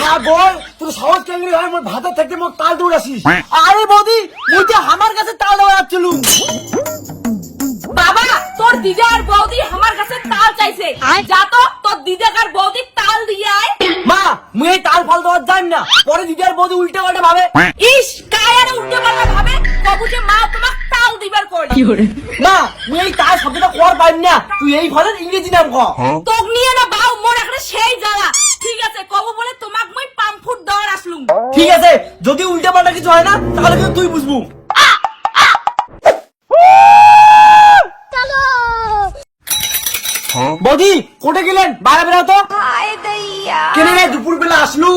ছাগল তোর সহজ হয়? মোর ভাত থেকে মোর তাল দৌড়াছিস আরে বৌদি মুই তো আমার কাছে তাল দৌড়াচ্ছিল বাবা তোর দিদা আর বৌদি আমার কাছে তাল চাইছে। যা তো তোর দিদা আর বৌদি তাল দিয়ে আয়। মা মুই এই তাল ফল দেওয়ার যাই না। পরে দিদি আর বৌদি উল্টে পাল্টে ভাবে। ইস কায়ার উল্টে পাল্টা ভাবে? কবু যে মা তোমাক তাল দিবার করলি মা মুই এই তাল শব্দটা কর পাই না। তুই এই ফলের ইংরেজি নাম ক। তোক নিয়ে না বাউ মোর এখন সেই জ্বালা ঠিক আছে কবু বলে তোমাক মই পামফুট দেওয়ার আসলুম ঠিক আছে যদি উল্টে পাল্টা কিছু হয় না তাহলে কিন্তু তুই বুঝব। বৌদি কোটে গেলেন? বাইরে বেরাও তো। কেনে রে দুপুর বেলা আসলু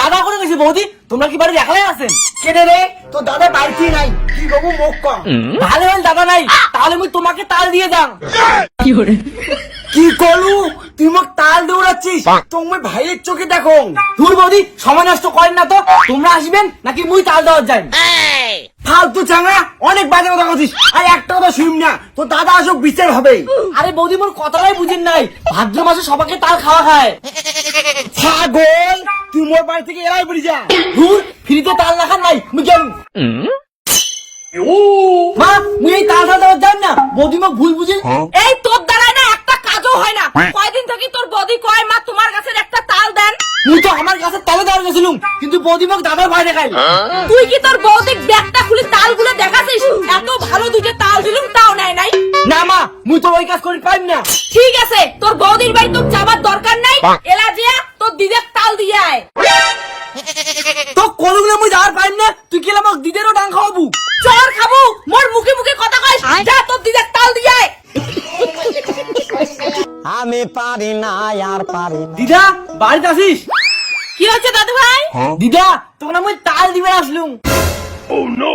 দাদা করে গেছে বৌদি? তোমরা কি বাড়ি একলাই আছেন? কেনে রে তো দাদা বাড়িতে নাই। কি বাবু মুখ কম। ভালো হল দাদা নাই। তাহলে আমি তোমাকে তাল দিয়ে যাম কি করলু? তুই মোক তাল দৌড়াচ্ছিস তোমার ভাইয়ের চোখে দেখো দূর বৌদি সময় নষ্ট করেন না তো। তোমরা আসবেন নাকি মুই তাল দেওয়ার যাই? ফালতু চাঙা অনেক বাজে কথা বলছিস। আর একটা কথা শুন না তো দাদা আসুক বিচার হবে। আরে বৌদি মোর কথাটাই বুঝেন নাই। ভাদ্র মাসে সবাইকে তাল খাওয়া খায়। ছাগল তুই মোর বাড়ি থেকে এরাই বেরিয়ে যা। দূর ফ্রিতে তাল রাখার নাই মুই কেন মা মুই এই তাল দেওয়ার যাই না। বৌদি মোক ভুল বুঝি এই তোর কাজও হয় না। কয়দিন থেকে তোর বৌদি কয় মা তোমার কাছে একটা তাল দেন। মুই তো আমার কাছে তালে দেওয়ার গেছিলুম কিন্তু বৌদি মোক দাদার ভয় দেখাই তুই কি তোর বৌদিক ব্যাগটা খুলে তালগুলো দেখাছিস? এত ভালো দুইটা তাল দিলুম তাও নেয় নাই। না মা মুই তো ওই কাজ করি পাইম না। ঠিক আছে তোর বৌদির বাড়ি তোর যাবার দরকার নাই। এলা জিয়া তোর দিদের তাল দিয়ে আয়। তো কোনগুলো মুই যাওয়ার পাইম না। তুই কি আমাকে দিদেরও ডাং খাওয়াবু চর খাব মোর মুখে মুখে কথা কইস যা তোর দিদের তাল দিয়ে আয় আমি পারি না আর পারি না। দিদা বাড়িতে আসিস? কি হচ্ছে দাদু ভাই দিদা তোকে না মুই তাল দিবে আসলুম।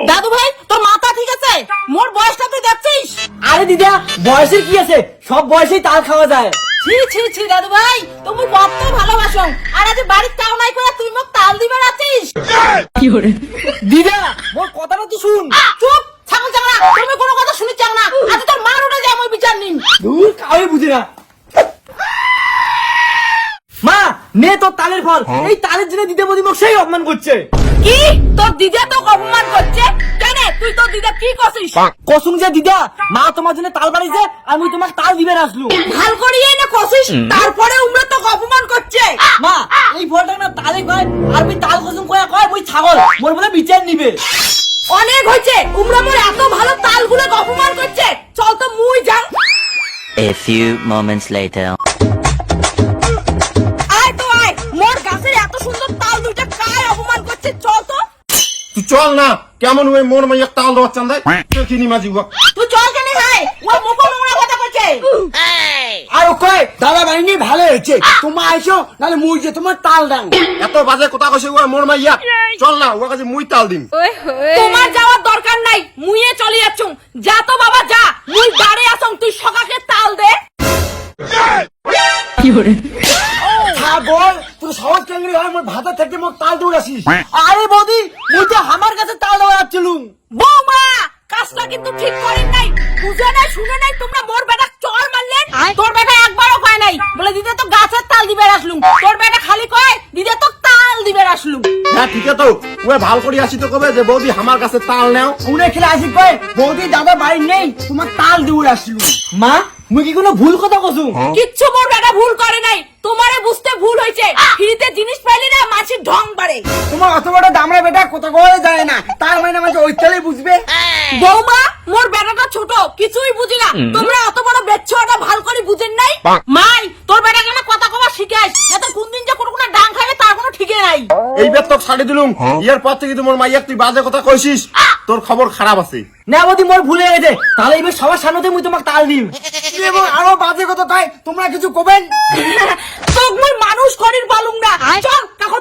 দাদু ভাই তোর মাথা ঠিক আছে? মোর বয়সটা তুই দেখছিস? আরে দিদা বয়সের কি আছে? সব বয়সেই তাল খাওয়া যায়। ছি ছি ছি দাদু ভাই তুমি কত ভালোবাসো। আর আজ বাড়ির তাও নাই করে তুই মোক তাল দিবে আছিস? দিদা মোর কথাটা তো শুন। চুপ ছাগল চাংড়া তুমি কোনো কথা শুনি চাও না আজ তোর মার উঠে যায় আমি বিচার নিন দূর কাউই বুঝি না মা নে তোর তালের ফল। এই তালের জন্য দিদা বৌদি মোক সেই অপমান করছে। কি? তোর দিদা তো অপমান করছে? কেন? তুই তোর দিদা কি করছিস? কসুম যে দিদা মা তোমার জন্য তাল বাড়িছে আমি তোমাকে তাল দিবে আসলুম ভালো করিয়ে না করছিস তারপরে উমরা তো অপমান করছে। মা এই ফলটা না তালে কয় আর আমি তাল কসুম কয়া কয় ওই ছাগল মোর বলে বিচার নিবে। অনেক হয়েছে উমরা মোর এত ভালো তালগুলো অপমান করছে। চল তো মুই যাং। A few moments later. চল না। কেমন ওই মোর মাইয়া তাল দেওয়ার চান্দায়? চিনি মাঝি উয়া। তুই চল কেন ভাই? ও মুখ নোংরা কথা করছে আর ও কয় দাদা বাড়ি নিয়ে ভালো হয়েছে। তোমার আইসো নাহলে মুই যে তোমার তাল দাং এত বাজে কথা কইছে ওয়া মোর মাইয়া। চল না ওর কাছে মুই তাল দিম। তোমার যাওয়ার দরকার নাই মুইয়ে চলে যাচ্ছুম। যা তো বাবা যা। মুই দাঁড়ে আসং তুই সকাকে তাল দে। কি তুই কেঙ্গি হয় মোর ভাতা থেকে মোর তাল দৌড়াছিস আরে বৌদি মুই তো আমার কাছে তাল দৌড়াচ্ছিলুম বৌমা কাজটা কিন্তু ঠিক করেন নাই। বুঝে নাই শুনে নাই তোমরা মোর বেটা চর মারলেন তোর বেটা একবারও কয় নাই। বলে দিদে তো গাছের তাল দিবে আসলুম। তোর বেটা খালি কয় দিদে তো তাল দিবে আসলুম। হ্যাঁ ঠিক আছে তো। ওয়ে ভালো করে আসি তো কবে যে বৌদি আমার কাছে তাল নেও। উনে খেলে আসি কয় বৌদি দাদা বাড়ি নেই তোমার তাল দৌড় আসলুম। মা? মুই কি কোনো ভুল কথা কসুম? কিচ্ছু মোর বেটা ভুল করে নাই। তোমারে বুঝতে ভুল ফ্রিতে জিনিস পাইলি না মাছির ঢং বাড়ে। তোমার অত বড় দামড়া বেটা কত করে যায় না। তার মানে আমাকে ওই তালে বুঝবে? বৌমা মোর বেটাটা ছোট কিছুই বুঝি না। তোমরা অত বড় বেচ্ছটা ভালো করে বুঝেন নাই? মাই তোর বেটাকে না কথা কবা শিখাইস। যাতে কোন দিন যে কোনো কোনো ডাং খাবে তার কোনো ঠিকই নাই। এই বেত তোকে ছাড়ি দিলুম। ইয়ার পর থেকে তোমার মাইয়া তুই বাজে কথা কইছিস। তোর খবর খারাপ আছে। না বদি মোর ভুলে গেছে। তাহলে এবার সবার সামনে মুই তোমাকে তাল দিম। এবং আরও বাজে কথা তাই তোমরা কিছু কবেন? তোক মুই মানুষ করির পালুম না চল কাকো